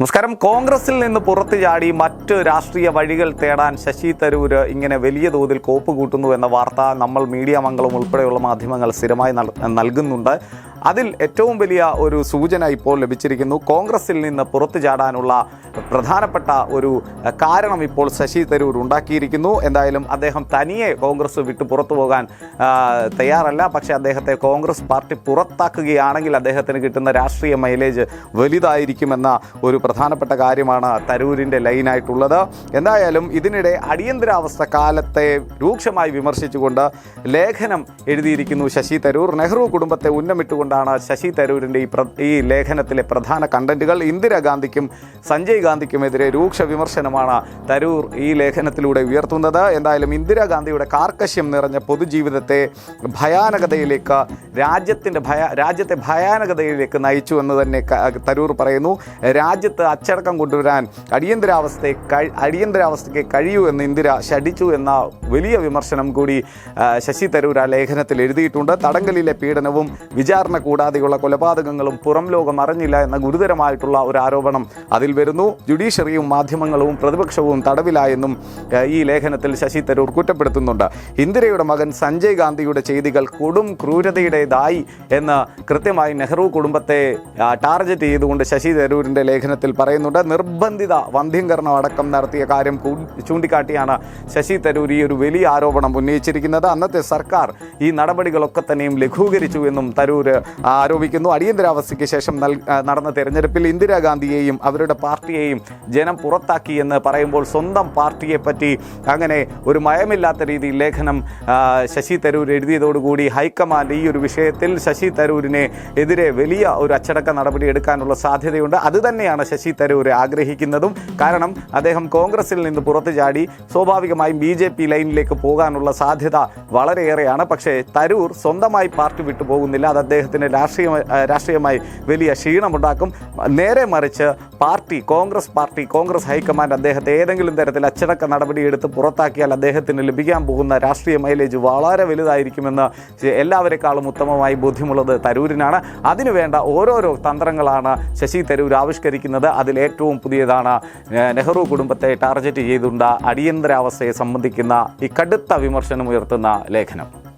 നമസ്കാരം. കോൺഗ്രസിൽ നിന്ന് പുറത്തു ചാടി മറ്റ് രാഷ്ട്രീയ വഴികൾ തേടാൻ ശശി തരൂര് ഇങ്ങനെ വലിയ തോതിൽ കോപ്പ് കൂട്ടുന്നു എന്ന വാർത്ത നമ്മൾ മീഡിയ മംഗളം ഉൾപ്പെടെയുള്ള മാധ്യമങ്ങൾ സ്ഥിരമായി നൽകുന്നുണ്ട്. അതിൽ ഏറ്റവും വലിയ ഒരു സൂചന ഇപ്പോൾ ലഭിച്ചിരിക്കുന്നു. കോൺഗ്രസിൽ നിന്ന് പുറത്തു ചാടാനുള്ള പ്രധാനപ്പെട്ട ഒരു കാരണം ഇപ്പോൾ ശശി തരൂർ ഉണ്ടാക്കിയിരിക്കുന്നു. എന്തായാലും അദ്ദേഹം തനിയെ കോൺഗ്രസ് വിട്ടു പുറത്തു പോകാൻ തയ്യാറല്ല. പക്ഷേ അദ്ദേഹത്തെ കോൺഗ്രസ് പാർട്ടി പുറത്താക്കുകയാണെങ്കിൽ അദ്ദേഹത്തിന് കിട്ടുന്ന രാഷ്ട്രീയ മൈലേജ് വലുതായിരിക്കുമെന്ന ഒരു പ്രധാനപ്പെട്ട കാര്യമാണ് തരൂരിന്റെ ലൈനായിട്ടുള്ളത്. എന്തായാലും ഇതിനിടെ അടിയന്തരാവസ്ഥ കാലത്തെ രൂക്ഷമായി വിമർശിച്ചുകൊണ്ട് ലേഖനം എഴുതിയിരിക്കുന്നു ശശി തരൂർ. നെഹ്റു കുടുംബത്തെ ഉന്നമിട്ടുകൊണ്ടാണ് ശശി തരൂരിന്റെ ഈ ഈ ലേഖനത്തിലെ പ്രധാന കണ്ടന്റുകൾ. ഇന്ദിരാഗാന്ധിക്കും സഞ്ജയ് ഗാന്ധിക്കുമെതിരെ രൂക്ഷ വിമർശനമാണ് തരൂർ ഈ ലേഖനത്തിലൂടെ ഉയർത്തുന്നത്. എന്തായാലും ഇന്ദിരാഗാന്ധിയുടെ കാർക്കശ്യം നിറഞ്ഞ പൊതുജീവിതത്തെ ഭയാനകതയിലേക്ക് രാജ്യത്തിന്റെ ഭയ രാജ്യത്തെ ഭയാനകതയിലേക്ക് നയിച്ചു എന്ന് തന്നെ തരൂർ പറയുന്നു. രാജ്യത്ത് അച്ചടക്കം കൊണ്ടുവരാൻ അടിയന്തരാവസ്ഥയെ അടിയന്തരാവസ്ഥയ്ക്ക് കഴിയൂ എന്ന് ഇന്ദിര ശഠിച്ചു എന്ന വലിയ വിമർശനം കൂടി ശശി തരൂർ ആ ലേഖനത്തിൽ എഴുതിയിട്ടുണ്ട്. തടങ്കലിലെ പീഡനവും വിചാരണ കൂടാതെയുള്ള കൊലപാതകങ്ങളും പുറം ലോകം അറിഞ്ഞില്ല എന്ന ഗുരുതരമായിട്ടുള്ള ഒരു ആരോപണം അതിൽ വരുന്നു. ജുഡീഷ്യറിയും മാധ്യമങ്ങളും പ്രതിപക്ഷവും തടവിലായെന്നും ഈ ലേഖനത്തിൽ ശശി തരൂർ കുറ്റപ്പെടുത്തുന്നുണ്ട്. ഇന്ദിരയുടെ മകൻ സഞ്ജയ് ഗാന്ധിയുടെ ചെയ്തികൾ കൊടും ക്രൂരതയുടേതായി എന്ന് കൃത്യമായി നെഹ്റു കുടുംബത്തെ ടാർഗറ്റ് ചെയ്തുകൊണ്ട് ശശി തരൂരിന്റെ ലേഖനത്തിൽ പറയുന്നുണ്ട്. നിർബന്ധിത വന്ധ്യംകരണം അടക്കം നടത്തിയ കാര്യം ചൂണ്ടിക്കാട്ടിയാണ് ശശി തരൂർ ഈ ഒരു വലിയ ആരോപണം ഉന്നയിച്ചിരിക്കുന്നത്. അന്നത്തെ സർക്കാർ ഈ നടപടികളൊക്കെ തന്നെയും ലഘൂകരിച്ചു എന്നും തരൂർ ആരോപിക്കുന്നു. അടിയന്തരാവസ്ഥയ്ക്ക് ശേഷം നടന്ന തെരഞ്ഞെടുപ്പിൽ ഇന്ദിരാഗാന്ധിയെയും അവരുടെ പാർട്ടിയെയും ജനം പുറത്താക്കി എന്ന് പറയുമ്പോൾ സ്വന്തം പാർട്ടിയെ പറ്റി അങ്ങനെ ഒരു മയമില്ലാത്ത രീതിയിൽ ലേഖനം ശശി തരൂർ എഴുതിയതോടുകൂടി ഹൈക്കമാൻഡ് ഈ ഒരു വിഷയത്തിൽ ശശി തരൂരിനെ എതിരെ വലിയ ഒരു അച്ചടക്ക നടപടി എടുക്കാനുള്ള സാധ്യതയുണ്ട്. അതുതന്നെയാണ് ശശി തരൂർ ആഗ്രഹിക്കുന്നതും. കാരണം അദ്ദേഹം കോൺഗ്രസിൽ നിന്ന് പുറത്തു ചാടി സ്വാഭാവികമായും ബി ജെ പി ലൈനിലേക്ക് പോകാനുള്ള സാധ്യത വളരെയേറെയാണ്. പക്ഷേ തരൂർ സ്വന്തമായി പാർട്ടി വിട്ടുപോകുന്നില്ല. അത് അദ്ദേഹത്തിന് രാഷ്ട്രീയ രാഷ്ട്രീയമായി വലിയ ക്ഷീണമുണ്ടാക്കും. നേരെ മറിച്ച് party Congress party Congress high command അദ്ദേഹത്തെ ഏതെങ്കിലും തരത്തിൽ അച്ചടക്ക നടപടിയെടുത്ത് പുറത്താക്കിയാൽ അദ്ദേഹത്തിന് ലഭിക്കാൻ പോകുന്ന രാഷ്ട്രീയ മൈലേജ് വളരെ വലുതായിരിക്കുമെന്ന് എല്ലാവരെക്കാളും ഉത്തമമായി ബോധ്യമുള്ളത് തരൂരിനാണ്. അതിനുവേണ്ട ഓരോരോ തന്ത്രങ്ങളാണ് ശശി തരൂർ ആവിഷ്കരിക്കുന്നത്. അതിലേറ്റവും പുതിയതാണ് നെഹ്റു കുടുംബത്തെ ടാർഗറ്റ് ചെയ്തുകൊണ്ട് അടിയന്തരാവസ്ഥയെ സംബന്ധിക്കുന്ന ഈ കടുത്ത വിമർശനം ഉയർത്തുന്ന ലേഖനം.